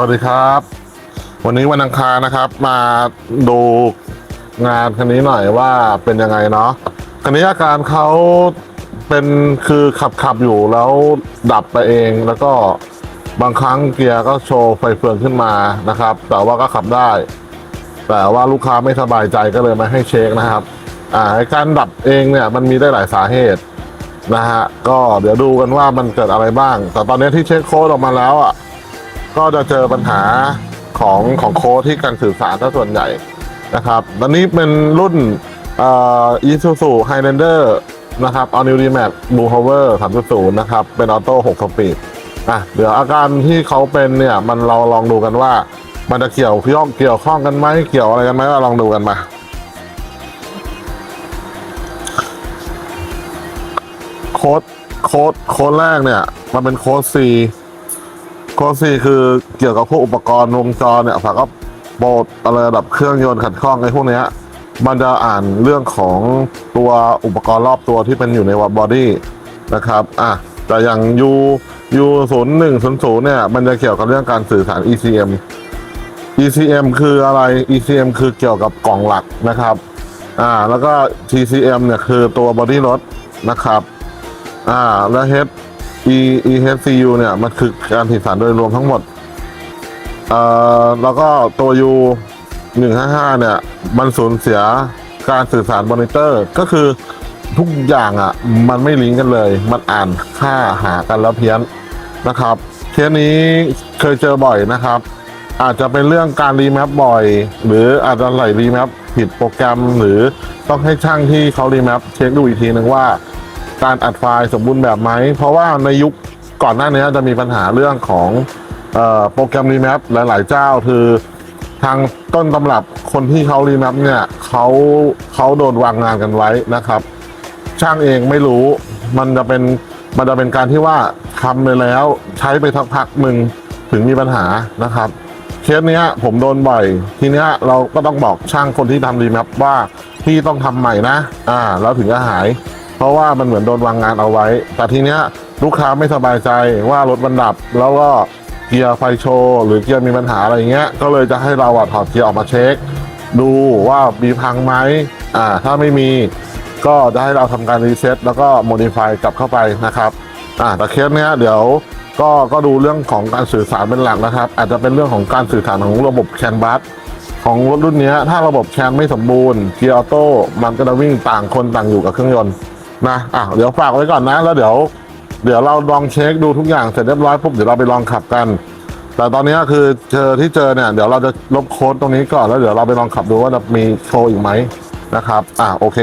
วัสดีครับ วันนี้วันอังคารนะครับ มาดูงานคันนี้หน่อยว่าเป็นยังไงเนาะคันนี้อาการเขาเป็นคือขับขับอยู่แล้วดับไปเองแล้วก็บางครั้งเกียร์ก็โชว์ไฟเฟืองขึ้นมานะครับ แต่ว่าก็ขับได้ แต่ว่าลูกค้าไม่สบายใจก็เลยมาให้เช็คนะครับ อ่าการดับเองเนี่ยมันมีได้หลายสาเหตุนะฮะก็เดี๋ยวดูกันว่ามันเกิดอะไรบ้าง แต่ตอนนี้ที่เช็คโค้ดออกมาแล้วอะ ก็จะเจอปัญหาของของโค้ดที่การสื่อสารถ้าส่วนใหญ่นะครับตอนนี้เป็นรุ่นอ่อ Isuzu Highlander นะครับ All New D-Max Blue Hover 3.0นะครับ เป็นออโต้6สปีดอะเดี๋ยวอาการที่เขาเป็นเนี่ย มันเราลองดูกันว่า มันจะเกี่ยวข้องเกี่ยวข้องกันไหมเกี่ยวอะไรกันไหมเราลองดูกันมาโค้ดโค้ดโค้ดแรกเนี่ย มันเป็นโค้ด C โค้ด C คือเกี่ยวกับพวกอุปกรณ์วงจรเนี่ยฝากก็โบดอะไรระดับเครื่องยนต์ขัดข้องไอ้พวกเนี้ยมันจะอ่านเรื่องของตัวอุปกรณ์รอบตัวที่เป็นอยู่ในวัดบอดี้นะครับอะแต่อย่าง U U 0 1 0 0เนี่ยมันจะเกี่ยวกับเรื่องการสื่อสาร ECM ECM คืออะไร ECM คือเกี่ยวกับกล่องหลักนะครับอ่าแล้วก็ TCM เนี่ยคือตัวบอดี้รถนะครับอ่าแล้ว H E E H C U เนี่ย มันคือการสื่อสารโดยรวมทั้งหมด เอ่อ แล้วก็ตัว U 155 เนี่ย มันสูญเสียการสื่อสารมอนิเตอร์ ก็คือทุกอย่างอะ มันไม่ลิงก์กันเลย มันอ่านค่าหากันแล้วเพี้ยนนะครับ เคสนี้เคยเจอบ่อยนะครับ อาจจะเป็นเรื่องการรีแมปบ่อย หรืออาจจะไหลรีแมปผิดโปรแกรม หรือต้องให้ช่างที่เขารีแมปเช็คดูอีกทีหนึ่งว่า การอัดไฟล์สมบูรณ์แบบไหม เพราะว่าในยุคก่อนหน้านี้จะมีปัญหาเรื่องของโปรแกรมรีแมปหลาย ๆ เจ้าคือทางต้นตำรับคนที่เขารีแมปเนี่ยเขาเขาโดนวางงานกันไว้นะครับ ช่างเองไม่รู้มันจะเป็นมันจะเป็นการที่ว่าทำไปแล้วใช้ไปสักพักหนึ่งถึงมีปัญหานะครับเคสเนี้ยผมโดนบ่อยทีเนี้ยเราก็ต้องบอกช่างคนที่ทำรีแมปว่าพี่ต้องทำใหม่นะ อ่า แล้วถึงจะหาย เพราะว่ามันเหมือนโดนวางงานเอาไว้ แต่ทีเนี้ยลูกค้าไม่สบายใจว่ารถมันดับ แล้วก็เกียร์ไฟโชว์หรือเกียร์มีปัญหาอะไรเงี้ย ก็เลยจะให้เราอะถอดเกียร์ออกมาเช็ค ดูว่ามีพังไหมอ่าถ้าไม่มีก็จะให้เราทำการรีเซ็ตแล้วก็โมดิฟายกลับเข้าไปนะครับอ่าแต่เคสเนี้ยเดี๋ยวก็ก็ดูเรื่องของการสื่อสารเป็นหลักนะครับ อาจจะเป็นเรื่องของการสื่อสารของระบบแคนบัสของรถรุ่นเนี้ยถ้าระบบแคนไม่สมบูรณ์เกียร์ออโต้มันก็จะวิ่งต่างคนต่างอยู่กับเครื่องยนต์ นะอะเดี๋ยวฝากไว้ก่อนนะ แล้วเดี๋ยว เดี๋ยวเราลองเช็คดูทุกอย่างเสร็จเรียบร้อยปุ๊บเดี๋ยวเราไปลองขับกัน แต่ตอนนี้คือเจอที่เจอเนี่ยเดี๋ยวเราจะลบโค้ดตรงนี้ก่อนแล้วเดี๋ยวเราไปลองขับดูว่าจะมีโชว์อีกไหมนะครับ อะโอเค